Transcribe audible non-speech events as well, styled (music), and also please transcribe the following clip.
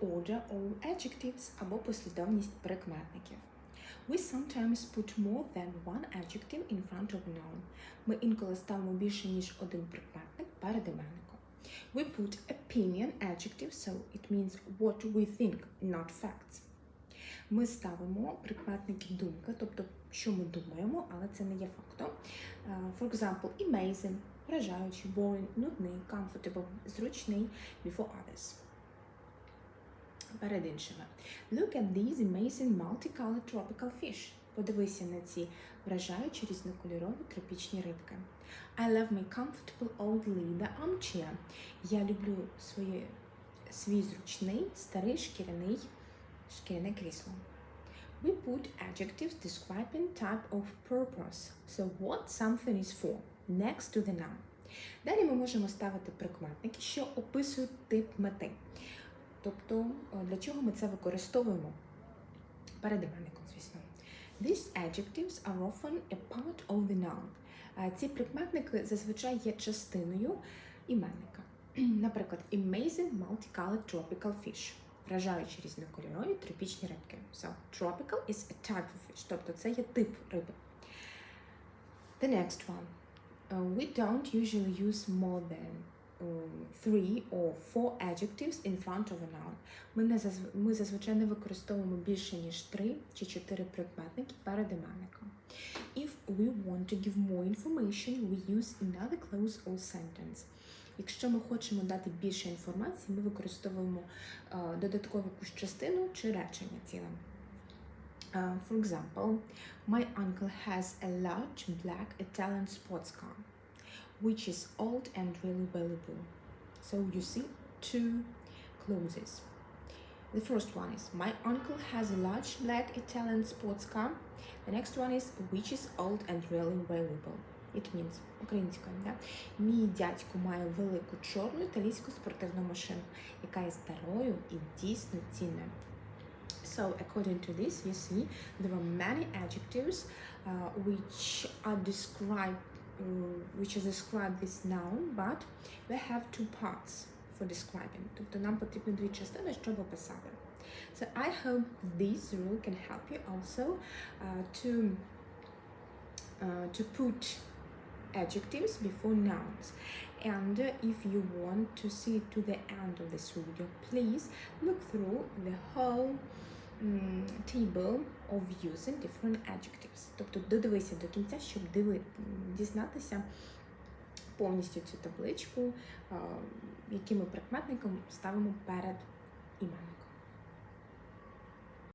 order of adjectives або послідовність прикметників. We sometimes put more than one adjective in front of noun. Ми інколи ставимо більше, ніж один прикметник перед іменником. We put opinion adjective, so it means what we think, not facts. Ми ставимо прикметники думки, тобто що ми думаємо, але це не є фактом. Uh, For example, amazing, вражаючий, boring, нудний, comfortable, зручний, before others. Перед іншими. Look at these amazing multicolored tropical fish. Подивися на ці вражаючі різнокольорові тропічні рибки. I love my comfortable old leather armchair. Я люблю своє, свій зручний старий шкіряний шкіряне крісло. We put adjectives describing type of purpose. So what something is for next to the noun. Далі ми можемо ставити прикметники, що описують тип мети. Тобто, е, для чого ми це використовуємо? Перед іменником, звісно. These adjectives are often a part of the noun. Е, Ці прикметники зазвичай є частиною іменника. (clears throat) Наприклад, amazing multicolored tropical fish. Вражаючі різнокольорові тропічні рибки. So, tropical is a type of fish, тобто це є тип риби. The next one. Uh, we don't usually use more than three or four adjectives in front of a noun. Ми, не зазв... ми зазвичай не використовуємо більше, ніж три чи чотири прикметники перед іменником. If we want to give more information, we use another clause or sentence. Якщо ми хочемо дати більше інформації, ми використовуємо е, додаткову якусь частину чи речення ціле. Uh, for example, my uncle has a large black Italian sports car, which is old and really valuable. So you see two clauses. The first one is my uncle has a large black Italian sports car. The next one is which is old and really valuable. It means українською, да? Мій дядько має велику чорну італійську спортивну машину, яка є старою і дійсно цінною. So according to this, you see there are many adjectives uh, which are described, uh, which is describe this noun, but they have two parts for describing. Тобто нам потрібно дві частини, щоб описати. So I hope this rule can help you also uh, to uh, to put adjectives before nouns. And uh, if you want to see to the end of this video, please look through the whole м, table of using different adjectives. Тобто додивися до кінця, щоб диви, дізнатися повністю цю табличку, якими прикметником ставимо перед